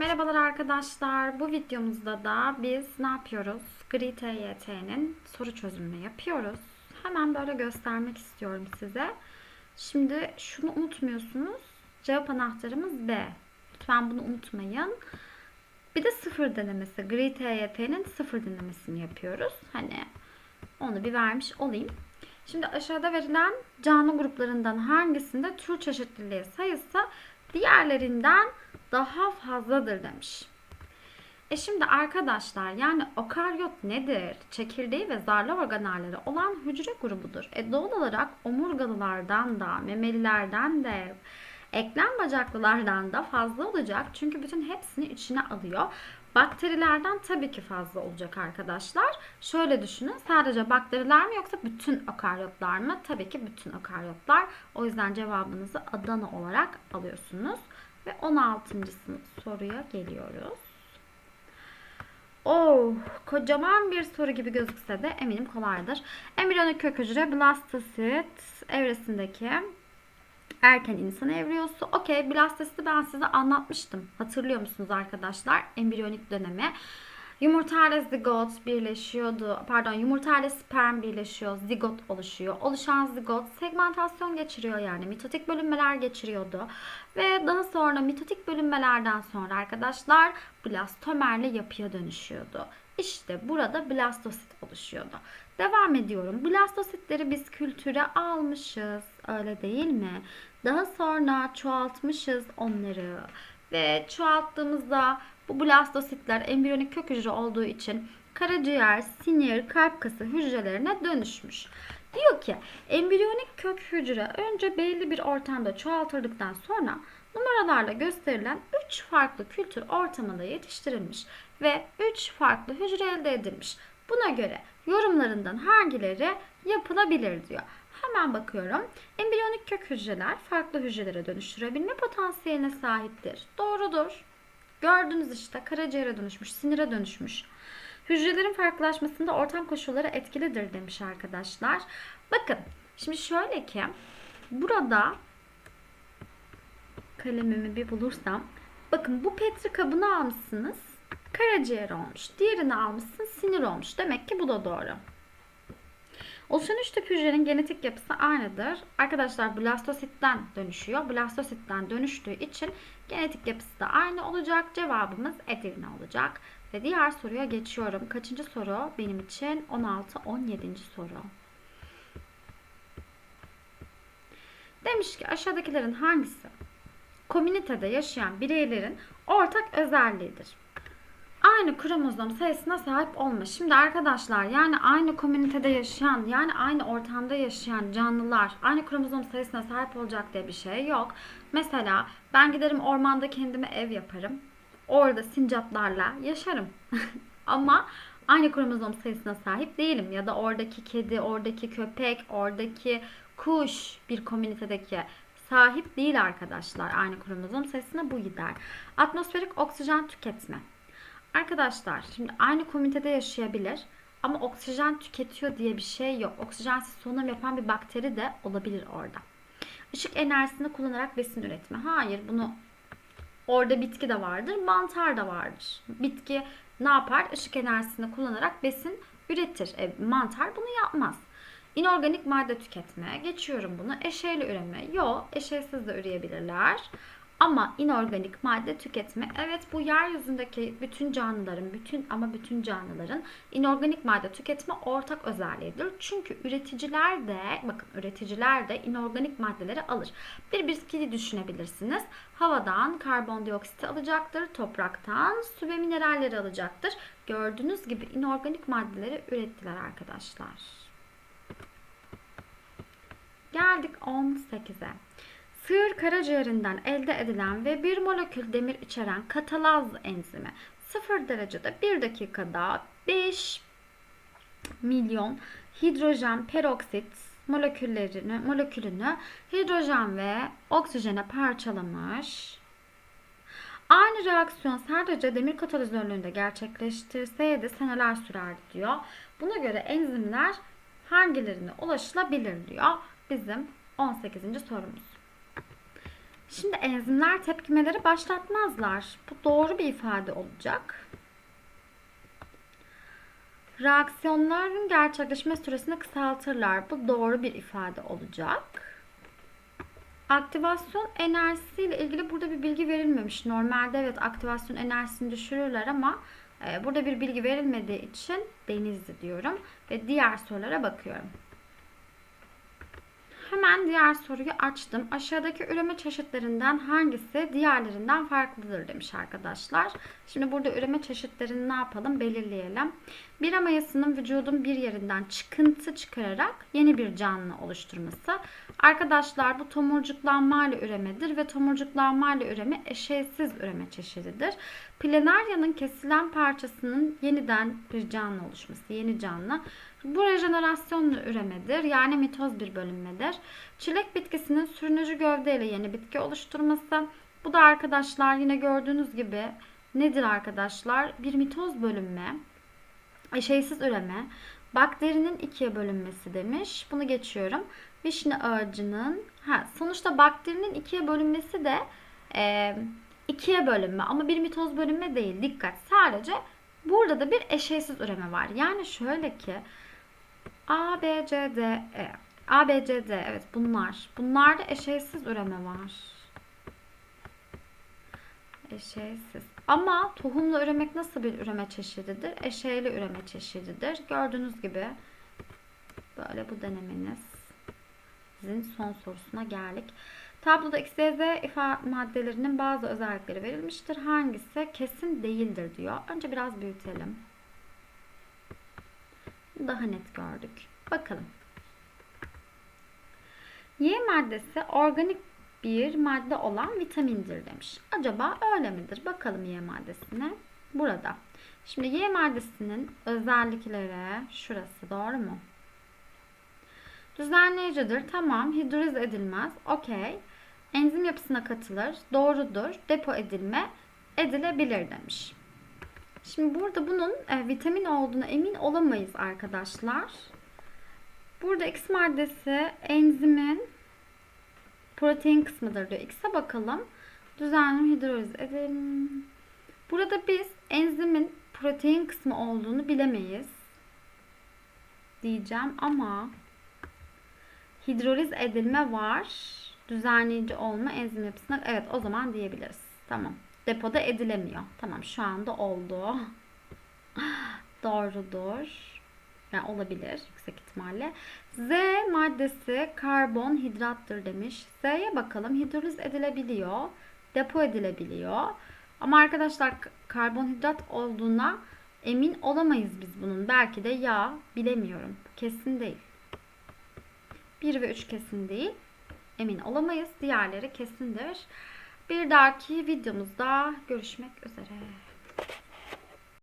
Merhabalar arkadaşlar. Bu videomuzda da biz ne yapıyoruz? Gri TYT'nin soru çözümünü yapıyoruz. Hemen böyle göstermek istiyorum size. Şimdi şunu unutmuyorsunuz. Cevap anahtarımız B. Lütfen bunu unutmayın. Bir de sıfır denemesi. Gri TYT'nin sıfır denemesini yapıyoruz. Hani onu bir vermiş olayım. Şimdi aşağıda verilen canlı gruplarından hangisinde tür çeşitliliği sayısı diğerlerinden daha fazladır demiş. E şimdi arkadaşlar yani okaryot nedir? Çekirdeği ve zarlı organelleri olan hücre grubudur. E doğal olarak omurgalılardan da, memelilerden de, eklem bacaklılardan da fazla olacak. Çünkü bütün hepsini içine alıyor. Bakterilerden tabii ki fazla olacak arkadaşlar. Şöyle düşünün. Sadece bakteriler mi yoksa bütün okaryotlar mı? Tabii ki bütün okaryotlar. O yüzden cevabınızı Adana olarak alıyorsunuz. Ve 16. soruya geliyoruz. Oh, kocaman bir soru gibi gözükse de eminim kolaydır. Embriyonik kök hücre blastosit evresindeki erken insan evriyosu. Okey, blastositi ben size anlatmıştım. Hatırlıyor musunuz arkadaşlar? Embriyonik dönemi. Yumurta ile zigot birleşiyordu. Pardon, yumurta ile sperm birleşiyor. Zigot oluşuyor. Oluşan zigot segmentasyon geçiriyor yani. Mitotik bölünmeler geçiriyordu. Ve daha sonra mitotik bölünmelerden sonra arkadaşlar blastomerle yapıya dönüşüyordu. İşte burada blastosit oluşuyordu. Devam ediyorum. Blastositleri biz kültüre almışız. Öyle değil mi? Daha sonra çoğaltmışız onları. Ve çoğalttığımızda bu blastositler embriyonik kök hücre olduğu için karaciğer, sinir, kalp kası hücrelerine dönüşmüş. Diyor ki embriyonik kök hücre önce belli bir ortamda çoğaltıldıktan sonra numaralarla gösterilen 3 farklı kültür ortamında yetiştirilmiş ve 3 farklı hücre elde edilmiş. Buna göre yorumlarından hangileri yapılabilir diyor. Hemen bakıyorum. Embriyonik kök hücreler farklı hücrelere dönüştürebilme potansiyeline sahiptir. Doğrudur. Gördünüz işte karaciğere dönüşmüş, sinire dönüşmüş. Hücrelerin farklılaşmasında ortam koşulları etkilidir demiş arkadaşlar. Bakın şimdi şöyle ki burada kalemimi bir bulursam bakın bu petri kabını almışsınız karaciğer olmuş. Diğerini almışsın sinir olmuş. Demek ki bu da doğru. Oluşan hücrenin genetik yapısı aynıdır. Arkadaşlar blastositten dönüşüyor. Blastositten dönüştüğü için genetik yapısı da aynı olacak. Cevabımız Edirne olacak. Ve diğer soruya geçiyorum. Kaçıncı soru? Benim için 16-17. soru. Demiş ki aşağıdakilerin hangisi komünitede yaşayan bireylerin ortak özelliğidir? Aynı kromozom sayısına sahip olma. Şimdi arkadaşlar yani aynı komünitede yaşayan yani aynı ortamda yaşayan canlılar aynı kromozom sayısına sahip olacak diye bir şey yok. Mesela ben giderim ormanda kendime ev yaparım. Orada sincaplarla yaşarım. Ama aynı kromozom sayısına sahip değilim. Ya da oradaki kedi, oradaki köpek, oradaki kuş bir komünitedeki sahip değil arkadaşlar. Aynı kromozom sayısına bu gider. Atmosferik oksijen tüketme. Arkadaşlar şimdi aynı komitede yaşayabilir ama oksijen tüketiyor diye bir şey yok. Oksijensiz solunum yapan bir bakteri de olabilir orada. Işık enerjisini kullanarak besin üretme. Hayır bunu orada bitki de vardır, mantar da vardır. Bitki ne yapar? Işık enerjisini kullanarak besin üretir. E, mantar bunu yapmaz. İnorganik madde tüketme. Geçiyorum bunu. Eşeğli üreme. Yok. Eşeğsiz de üreyebilirler. Ama inorganik madde tüketme evet bu yeryüzündeki bütün canlıların bütün ama bütün canlıların inorganik madde tüketme ortak özelliğidir. Çünkü üreticiler de bakın üreticiler de inorganik maddeleri alır. Bir bitkiyi düşünebilirsiniz. Havadan karbondioksit alacaktır, topraktan su ve mineralleri alacaktır. Gördüğünüz gibi inorganik maddeleri ürettiler arkadaşlar. Geldik 18'e. Sığır karaciğerinden elde edilen ve bir molekül demir içeren katalaz enzimi 0 derecede 1 dakikada 5 milyon hidrojen peroksit moleküllerini, molekülünü hidrojen ve oksijene parçalamış. Aynı reaksiyon sadece demir katalizörlüğünde gerçekleştirseydi seneler sürerdi diyor. Buna göre enzimler hangilerine ulaşılabilir diyor bizim 18. sorumuz. Şimdi enzimler tepkimeleri başlatmazlar. Bu doğru bir ifade olacak. Reaksiyonların gerçekleşme süresini kısaltırlar. Bu doğru bir ifade olacak. Aktivasyon enerjisiyle ilgili burada bir bilgi verilmemiş. Normalde evet aktivasyon enerjisini düşürürler ama e, burada bir bilgi verilmediği için denizli diyorum. Ve diğer sorulara bakıyorum. Hemen diğer soruyu açtım. Aşağıdaki üreme çeşitlerinden hangisi diğerlerinden farklıdır demiş arkadaşlar. Şimdi burada üreme çeşitlerini ne yapalım belirleyelim. Bir mayasının vücudun bir yerinden çıkıntı çıkararak yeni bir canlı oluşturması. Arkadaşlar bu tomurcuklanmayla üremedir ve tomurcuklanmayla üreme eşeysiz üreme çeşididir. Planaryanın kesilen parçasının yeniden bir canlı oluşması, yeni canlı. Bu rejenerasyonla üremedir. Yani mitoz bir bölünmedir. Çilek bitkisinin sürünücü gövdeyle yeni bitki oluşturması. Bu da arkadaşlar yine gördüğünüz gibi nedir arkadaşlar? Bir mitoz bölünme, eşeysiz üreme, bakterinin ikiye bölünmesi demiş. Bunu geçiyorum. Vişne ağacının, ha, sonuçta bakterinin ikiye bölünmesi de e, ikiye bölünme ama bir mitoz bölünme değil. Dikkat sadece burada da bir eşeysiz üreme var. Yani şöyle ki A, B, C, D, E. A, B, C, D. Evet bunlar. Bunlarda eşeysiz üreme var. Eşeysiz. Ama tohumla üremek nasıl bir üreme çeşididir? Eşeyli üreme çeşididir. Gördüğünüz gibi böyle bu denemenizin son sorusuna geldik. Tabloda X, Y, Z maddelerinin bazı özellikleri verilmiştir. Hangisi kesin değildir diyor. Önce biraz büyütelim. Daha net gördük. Bakalım. Y maddesi organik bir madde olan vitamindir demiş. Acaba öyle midir? Bakalım Y maddesine. Burada. Şimdi Y maddesinin özellikleri şurası doğru mu? Düzenleyicidir. Tamam. Hidroliz edilmez. Okey. Enzim yapısına katılır. Doğrudur. Depo edilme edilebilir demiş. Şimdi burada bunun e, vitamin olduğuna emin olamayız arkadaşlar. Burada X maddesi enzimin protein kısmıdır diyor. X'e bakalım. Düzenli hidroliz edelim. Burada biz enzimin protein kısmı olduğunu bilemeyiz. Diyeceğim ama hidroliz edilme var. Düzenleyici olma enzim yapısına evet o zaman diyebiliriz. Tamam. Depoda edilemiyor. Tamam şu anda oldu. Doğrudur. Yani olabilir yüksek ihtimalle. Z maddesi karbonhidrattır demiş. Z'ye bakalım. Hidroliz edilebiliyor. Depo edilebiliyor. Ama arkadaşlar karbonhidrat olduğuna emin olamayız biz bunun. Belki de yağ bilemiyorum. Kesin değil. 1 ve 3 kesin değil. Emin olamayız. Diğerleri kesindir. Bir dahaki videomuzda görüşmek üzere.